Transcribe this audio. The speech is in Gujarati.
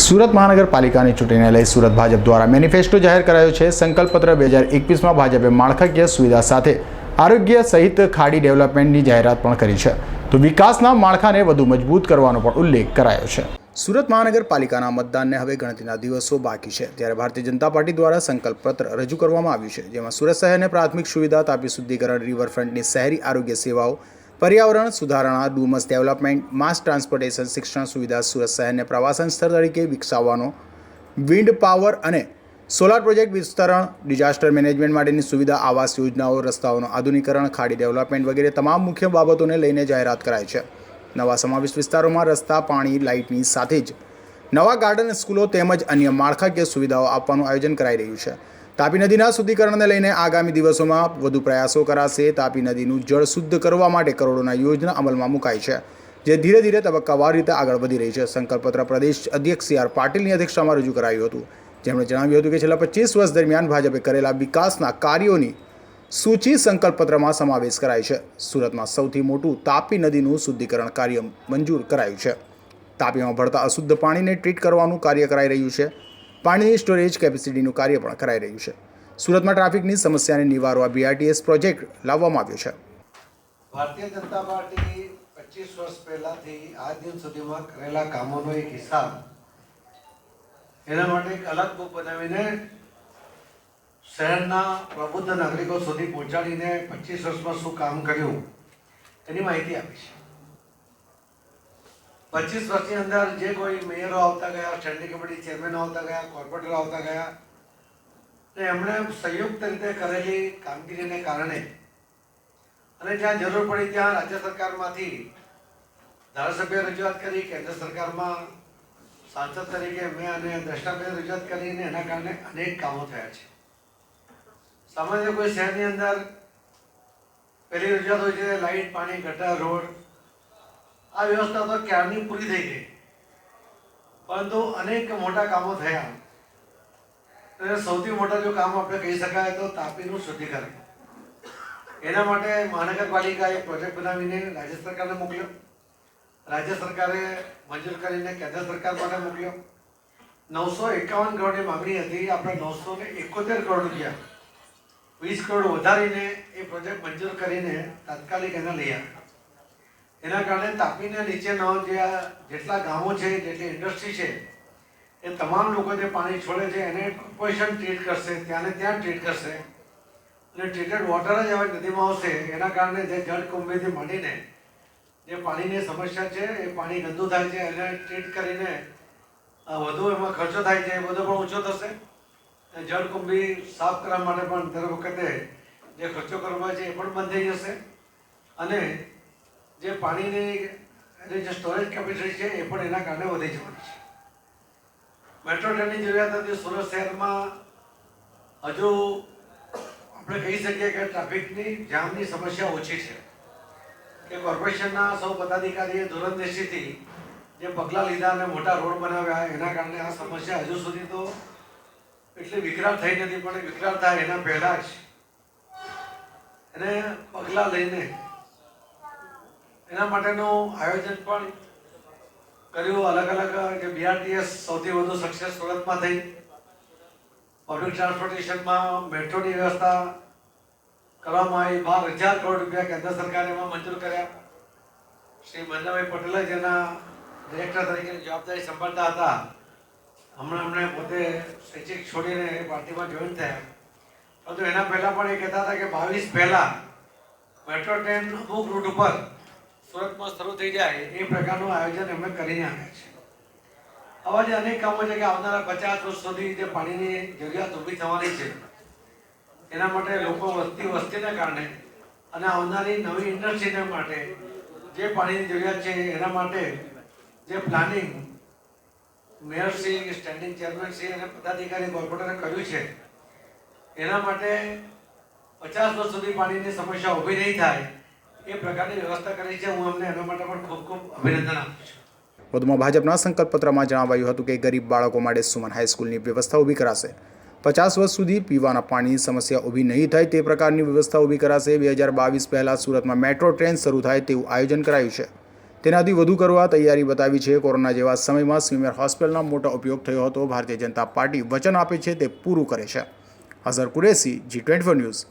સુરત મહાનગરપાલિકાની ચૂંટણીને લઈ સુરત ભાજપ દ્વારા મેનિફેસ્ટો જાહેર કરાયો છે. સંકલ્પપત્ર બે હજાર એકવીસમાં ભાજપે માળખાકીય સુવિધા સાથે આરોગ્ય સહિત ખાડી ડેવલપમેન્ટની જાહેરાત પણ કરી છે. તો વિકાસના માળખાને વધુ મજબૂત કરવાનો પણ ઉલ્લેખ કરાયો છે. સુરત મહાનગરપાલિકાના મતદાનને હવે ગણતરીના દિવસો બાકી છે. ત્યારે ભારતીય જનતા પાર્ટી દ્વારા સંકલ્પપત્ર રજૂ કરવામાં આવ્યું છે, જેમાં સુરત શહેરને પ્રાથમિક સુવિધા, તાપી શુદ્ધિકરણ, રિવરફ્રન્ટની શહેરી આરોગ્ય સેવાઓ પર્યાવરણ સુધારણા, ડુમસ ડેવલપમેન્ટ, માસ ટ્રાન્સપોર્ટેશન, શિક્ષણ સુવિધા, સુરત શહેરને પ્રવાસન સ્થળ તરીકે વિકસાવવાનો, વિન્ડ પાવર અને સોલાર પ્રોજેક્ટ વિસ્તરણ, ડિઝાસ્ટર મેનેજમેન્ટ માટેની સુવિધા, આવાસ યોજનાઓ, રસ્તાઓનું આધુનિકરણ, ખાડી ડેવલપમેન્ટ વગેરે તમામ મુખ્ય બાબતોને લઈને જાહેરાત કરાઈ છે. નવા સમાવિષ્ટ વિસ્તારોમાં રસ્તા, પાણી, લાઇટની સાથે જ નવા ગાર્ડન, સ્કૂલો તેમજ અન્ય માળખાકીય સુવિધાઓ આપવાનું આયોજન કરાઈ રહ્યું છે. તાપી નદીના શુદ્ધિકરણને લઈને આગામી દિવસોમાં વધુ પ્રયાસો કરાશે. તાપી નદીનું જળ શુદ્ધ કરવા માટે કરોડોના યોજના અમલમાં મુકાઈ છે, જે ધીરે ધીરે તબક્કાવાર રીતે આગળ વધી રહી છે. સંકલ્પપત્ર પ્રદેશ અધ્યક્ષ સી આર પાટીલની અધ્યક્ષતામાં રજૂ કરાયું હતું. જેમણે જણાવ્યું હતું કે છેલ્લા પચીસ વર્ષ દરમિયાન ભાજપે કરેલા વિકાસના કાર્યોની સૂચિ સંકલ્પપત્રમાં સમાવેશ કરાય છે. સુરતમાં સૌથી મોટું તાપી નદીનું શુદ્ધિકરણ કાર્ય મંજૂર કરાયું છે. તાપીમાં ભળતા અશુદ્ધ પાણીને ટ્રીટ કરવાનું કાર્ય કરાઈ રહ્યું છે. પાણીની સ્ટોરેજ કેપેસિટીનું કાર્ય પણ કરાઈ રહ્યું છે. સુરતમાં ટ્રાફિકની સમસ્યાને નિવારવા બીઆરટીએસ પ્રોજેક્ટ લાવવામાં આવ્યો છે. ભારતીય જનતા પાર્ટી પચીસ વર્ષ પહેલાથી આજ દિન સુધીમાં કરેલા કામોનો એક હિસાબ એના માટે એક અલગ બુક બનાવીને શહેરના પ્રબુદ્ધ નાગરિકો સુધી પહોંચાડીને પચીસ વર્ષમાં શું કામ કર્યું એની માહિતી આપી છે પચીસ વર્ષની અંદર જે કોઈ મેયરો આવતા ગયા, સ્ટેન્ડિંગ કમિટી ચેરમેનો આવતા ગયા, કોર્પોરેટર આવતા ગયા, તો એમણે સંયુક્ત રીતે કરેલી કામગીરીને કારણે અને જ્યાં જરૂર પડી ત્યાં રાજ્ય સરકારમાંથી ધારાસભ્ય રજૂઆત કરી, કેન્દ્ર સરકારમાં સાંસદ તરીકે મેં અને દ્રષ્ટાભ્ય રજૂઆત કરીને એના કારણે અનેક કામો થયા છે. સામાન્ય કોઈ શહેરની અંદર પહેલી રજૂઆત હોય છે, લાઇટ, પાણી, ગટર, રોડ આ વ્યવસ્થા તો ક્યારની પૂરી થઈ ગઈ? પરંતુ અનેક મોટા કામો થયા. અને સૌથી મોટા જો કામ આપણે કહી શકાય તો તાપીનું શુદ્ધિકરણ. એના માટે મહાનગરપાલિકાએ પ્રોજેક્ટ બનાવીને રાજ્ય સરકારને મોકલ્યો. રાજ્ય સરકારે મંજૂર કરીને કેન્દ્ર સરકાર માટે મોકલ્યો. નવસો એકાવન કરોડની માંગણી હતી. આપણે નવસો ને એકોતેર કરોડ રૂપિયા, વીસ કરોડ વધારીને એ પ્રોજેક્ટ મંજૂર કરીને તાત્કાલિક એને લઈ આવ્યા. એના કારણે તાપીને નીચેના જે જેટલા ગામો છે, જેટલી ઇન્ડસ્ટ્રી છે, એ તમામ લોકો જે પાણી છોડે છે, એને પોઈશન ટ્રીટ કરશે ત્યાંને ત્યાં ટ્રીટ કરશે. અને ટ્રીટેડ વોટર જ હવે નદીમાં આવશે, એના કારણે જે જળકુંભીથી મળીને જે પાણીની સમસ્યા છે, એ પાણી ગંદુ થાય છે, એને ટ્રીટ કરીને વધુ એમાં ખર્ચો થાય છે, એ બધો પણ ઓછો થશે. અને જળ સાફ કરવા માટે પણ દર વખતે જે ખર્ચો કરવા છે, એ પણ બંધ થઈ જશે. અને જે પાણીની જે સ્ટોરેજ કેપેસિટી છે એ પણ એના કારણે વધી જવાની છે. મેટ્રો ટ્રેનની જરૂરિયાત હતી સુરત શહેરમાં. હજુ આપણે કહી શકીએ કે ટ્રાફિકની જામની સમસ્યા ઓછી છે. કે કોર્પોરેશનના સૌ પદાધિકારીએ દૂરંદેશીથી જે પગલાં લીધા અને મોટા રોડ બનાવ્યા, એના કારણે આ સમસ્યા હજુ સુધી તો એટલી વિકરાળ થઈ નથી, પણ વિકરાળ થાય એના પહેલાં જ. એને પગલાં લઈને એના માટેનું આયોજન પણ કર્યું. અલગ અલગ, કે બીઆરટીએસ સૌથી વધુ સક્સેસ સુરતમાં થઈ. પબ્લિક ટ્રાન્સપોર્ટેશનમાં મેટ્રોની વ્યવસ્થા કરવામાં આવી. બાર હજાર કરોડ રૂપિયા કેન્દ્ર સરકારે એમાં મંજૂર કર્યા. શ્રી મહેન્દ્રભાઈ પટેલે જેના ડિરેક્ટર તરીકેની જવાબદારી સંભાળતા હતા. હમણાં એમણે પોતે શૈક્ષિક છોડીને એ પાર્ટીમાં જોઈન થયા. પરંતુ એના પહેલાં પણ એ કહેતા હતા કે બાવીસ પહેલાં મેટ્રો ટ્રેન અમુક રૂટ ઉપર સુરતમાં શરૂ થઈ જાય. એ પ્રકારનું આયોજન એમણે કરીને આવ્યા છે આવા જે અનેક કામો છે કે આવનારા પચાસ વર્ષ સુધી જે પાણીની જરૂરિયાત ઊભી થવાની છે, એના માટે લોકો વસ્તી વસ્તીને કારણે અને આવનારી નવી ઇન્ડસ્ટ્રીને માટે જે પાણીની જરૂરિયાત છે એના માટે જે પ્લાનિંગ મેયરશ્રી સ્ટેન્ડિંગ ચેરમેનશ્રી અને પદાધિકારી કોર્પોરેટરે કર્યું છે, એના માટે પચાસ વર્ષ સુધી પાણીની સમસ્યા ઊભી નહીં થાય વધુમાં ભાજપના સંકલ્પપત્રમાં જણાવાયું હતું કે ગરીબ બાળકો માટે સુમન હાઈસ્કૂલની વ્યવસ્થા ઊભી કરાશે. પચાસ વર્ષ સુધી પીવાના પાણીની સમસ્યા ઊભી નહીં થાય તે પ્રકારની વ્યવસ્થા ઊભી કરાશે. બે હજાર બાવીસ પહેલાં સુરતમાં મેટ્રો ટ્રેન શરૂ થાય તેવું આયોજન કરાયું છે. તેનાથી વધુ કરવા તૈયારી બતાવી છે. કોરોના જેવા સમયમાં સ્વિમર હોસ્પિટલનો મોટો ઉપયોગ થયો હતો. ભારતીય જનતા પાર્ટી વચન આપે છે તે પૂરું કરે છે. Azhar Qureshi ji twenty news